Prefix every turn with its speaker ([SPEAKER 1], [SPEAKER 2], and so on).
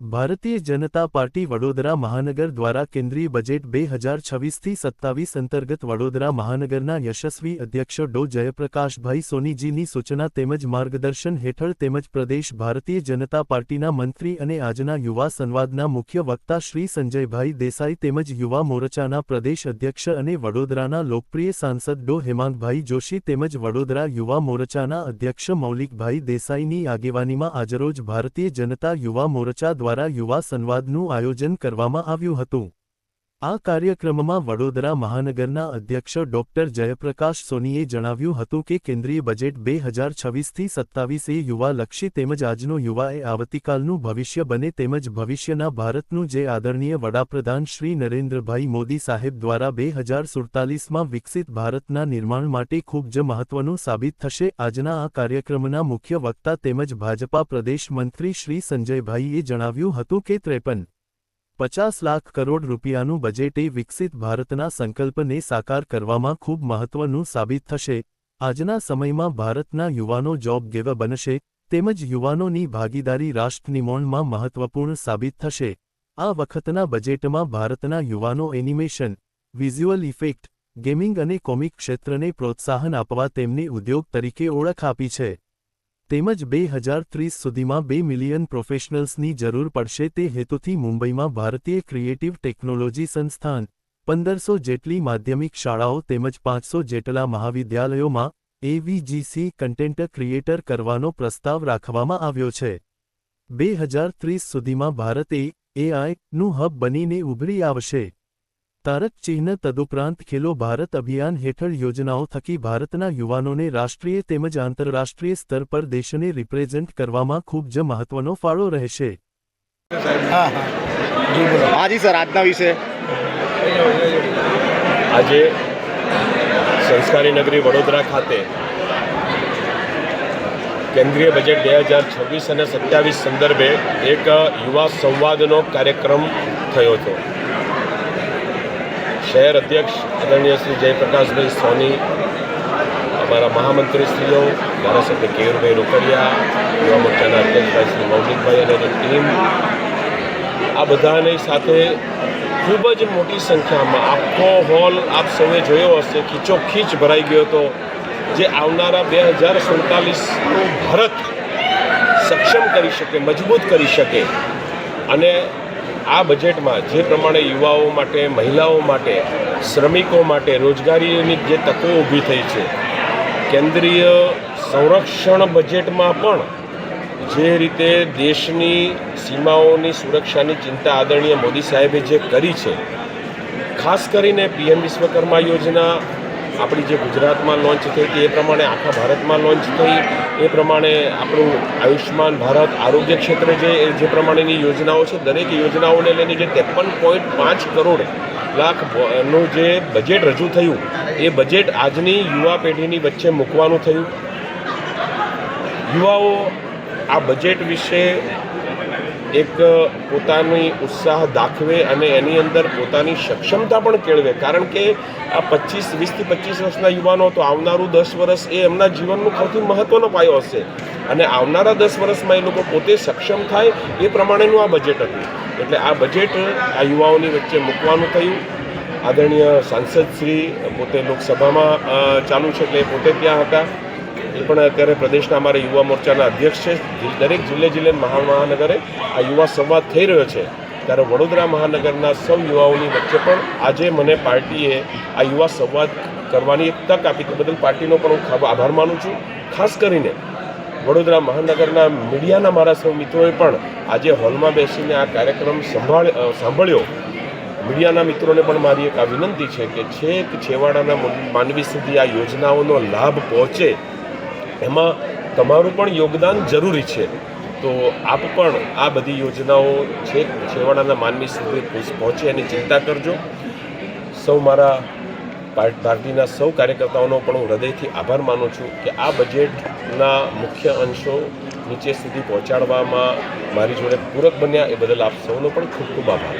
[SPEAKER 1] Bharatiya Janata party Vadodara મહાનગર દ્વારા કેન્દ્રીય બજેટ બે હજાર છવ્વીસથી સત્તાવીસ અંતર્ગત વડોદરા મહાનગરના યશસ્વી અધ્યક્ષ ડો. જયપ્રકાશભાઈ સોનીજીની સૂચના તેમજ માર્ગદર્શન હેઠળ તેમજ પ્રદેશ ભારતીય જનતા પાર્ટીના મંત્રી અને આજના યુવા સંવાદના મુખ્ય વક્તા શ્રી સંજયભાઈ દેસાઈ તેમજ યુવા મોરચાના પ્રદેશ અધ્યક્ષ અને વડોદરાના લોકપ્રિય સાંસદ ડો. હેમાંતભાઈ જોશી તેમજ વડોદરા યુવા મોરચાના અધ્યક્ષ મૌલિકભાઈ દેસાઈની આગેવાનીમાં આજરોજ ભારતીય જનતા યુવા મોરચા દ્વારા યુવા સંવાદનું આયોજન કરવામાં આવ્યું હતું. આ કાર્યક્રમમાં વડોદરા મહાનગરના અધ્યક્ષ ડોક્ટર જયપ્રકાશ સોનીએ જણાવ્યું હતું કે કેન્દ્રીય બજેટ બે હજાર છવ્વીસથી સત્તાવીસ એ યુવાલક્ષી તેમજ આજનો યુવા એ આવતીકાલનું ભવિષ્ય બને તેમજ ભવિષ્યના ભારતનું જે આદરણીય વડાપ્રધાન શ્રી નરેન્દ્રભાઈ મોદી સાહેબ દ્વારા બે હજાર સુડતાલીસમાં વિકસિત ભારતના નિર્માણ માટે ખૂબ જ મહત્વનું સાબિત થશે. આજના આ કાર્યક્રમના મુખ્ય વક્તા તેમજ ભાજપા પ્રદેશ મંત્રી શ્રી સંજયભાઈએ જણાવ્યું હતું કે ત્રેપન પચાસ લાખ કરોડ રૂપિયાનું બજેટ એ વિકસિત ભારતના સંકલ્પને સાકાર કરવામાં ખૂબ મહત્વનું સાબિત થશે. આજના સમયમાં ભારતના યુવાનો જોબ ગેવ બનશે, તેમજ યુવાનોની ભાગીદારી રાષ્ટ્રનિમોણમાં મહત્વપૂર્ણ સાબિત થશે. આ વખતના બજેટમાં ભારતના યુવાનો એનિમેશન વિઝ્યુઅલ ઇફેક્ટ ગેમિંગ અને કોમિક ક્ષેત્રને પ્રોત્સાહન આપવા તેમને ઉદ્યોગ તરીકે ઓળખ આપી છે. તેમજ બે હજાર ત્રીસ સુધીમાં બે મિલિયન પ્રોફેશનલ્સની જરૂર પડશે તે હેતુથી મુંબઈમાં ભારતીય ક્રિએટિવ ટેકનોલોજી સંસ્થાન પંદરસો જેટલી માધ્યમિક શાળાઓ તેમજ પાંચસો જેટલા મહાવિદ્યાલયોમાં એવીજીસી કન્ટેન્ટ ક્રિએટર કરવાનો પ્રસ્તાવ રાખવામાં આવ્યો છે. બે હજાર ત્રીસ સુધીમાં ભારત એ એઆઈનું હબ બનીને ઉભરી આવશે. તારક ચિહ્ન તદુપરાંત ખેલો ભારત અભિયાન હેઠળ યોજનાઓ થકી ભારતના યુવાનોને રાષ્ટ્રીય તેમજ આંતરરાષ્ટ્રીય સ્તર પર દેશને રિપ્રેઝેન્ટ કરવામાં ખૂબ જ મહત્વનો ફાળો રહેશે.
[SPEAKER 2] હાજી સર આજના વિશે?
[SPEAKER 3] આજે સંસ્કારી નગરી વડોદરા ખાતે કેન્દ્રીય બજેટ બે હજાર છવ્વીસ અને સત્યાવીસ સંદર્ભે એક યુવા સંવાદનો કાર્યક્રમ થયો હતો. શહેર અધ્યક્ષ આદરણીય શ્રી જયપ્રકાશભાઈ સોની, અમારા મહામંત્રીશ્રીઓ, ધારાસભ્ય કેયુરભાઈ રોકડિયા, યુવા મોરચાના અધ્યક્ષભાઈ શ્રી મૌલિકભાઈ અને એની ટીમ, આ બધાની સાથે ખૂબ જ મોટી સંખ્યામાં આખો હોલ આપ સૌએ જોયો હશે ખીચોખીચ ભરાઈ ગયો હતો, જે આવનારા બે હજાર સુડતાલીસનું ભારત સક્ષમ કરી શકે, મજબૂત કરી શકે. અને આ બજેટમાં જે પ્રમાણે યુવાઓ માટે, મહિલાઓ માટે, શ્રમિકો માટે રોજગારીની જે તકો ઊભી થઈ છે, કેન્દ્રીય સંરક્ષણ બજેટમાં પણ જે રીતે દેશની સીમાઓની સુરક્ષાની ચિંતા આદરણીય મોદી સાહેબે જે કરી છે, ખાસ કરીને પીએમ વિશ્વકર્મા યોજના આપણી જે ગુજરાતમાં લોન્ચ થઈ હતી એ પ્રમાણે આખા ભારતમાં લોન્ચ થઈ. એ પ્રમાણે આપણું આયુષ્યમાન ભારત આરોગ્ય ક્ષેત્રે જે જે પ્રમાણેની યોજનાઓ છે, દરેક યોજનાઓને લઈને જે ત્રેપન પોઈન્ટ પાંચ કરોડ લાખનું જે બજેટ રજૂ થયું, એ બજેટ આજની યુવા પેઢીની વચ્ચે મૂકવાનું થયું. યુવાઓ, આ બજેટ વિશે એક પોતાની ઉત્સાહ દાખવે અને એની અંદર પોતાની સક્ષમતા પણ કેળવે. કારણ કે આ પચીસ, વીસથી પચીસ વર્ષના યુવાનો તો આવનારું દસ વર્ષ એ એમના જીવનનું સૌથી મહત્ત્વનો પાયો હશે. અને આવનારા દસ વર્ષમાં એ લોકો પોતે સક્ષમ થાય એ પ્રમાણેનું આ બજેટ હતું. એટલે આ બજેટ આ યુવાઓની વચ્ચે મૂકવાનું થયું. આદરણીય સાંસદ શ્રી પોતે લોકસભામાં ચાલુ છે એટલે પોતે ત્યાં હતા. એ પણ અત્યારે પ્રદેશના અમારા યુવા મોરચાના અધ્યક્ષ છે. દરેક જિલ્લે જિલ્લે મહા મહાનગરે આ યુવા સંવાદ થઈ રહ્યો છે. ત્યારે વડોદરા મહાનગરના સૌ યુવાઓની વચ્ચે પણ આજે મને પાર્ટીએ આ યુવા સંવાદ કરવાની એક તક આપી. તે બદલ પાર્ટીનો પણ હું આભાર માનું છું. ખાસ કરીને વડોદરા મહાનગરના મીડિયાના મારા સૌ મિત્રોએ પણ આજે હોલમાં બેસીને આ કાર્યક્રમ સંભાળ સાંભળ્યો. મીડિયાના મિત્રોને પણ મારી એક આ વિનંતી છે કે છેક છેવાડાના માનવી સુધી આ યોજનાઓનો લાભ પહોંચે એમાં તમારું પણ યોગદાન જરૂરી છે. તો આપ પણ આ બધી યોજનાઓ છે, છેવાડાના માનવી સુધી પહોંચ- એની ચિંતા કરજો. સૌ મારા પાર- પાર્ટીના સૌ કાર્યકર્તાઓનો પણ હું હૃદયથી આભાર માનું છું કે આ બજેટના મુખ્ય અંશો નીચે સુધી પહોંચાડવામાં મારી જોડે પૂરક બન્યા, એ બદલ આપ સૌનો પણ ખૂબ ખૂબ આભાર.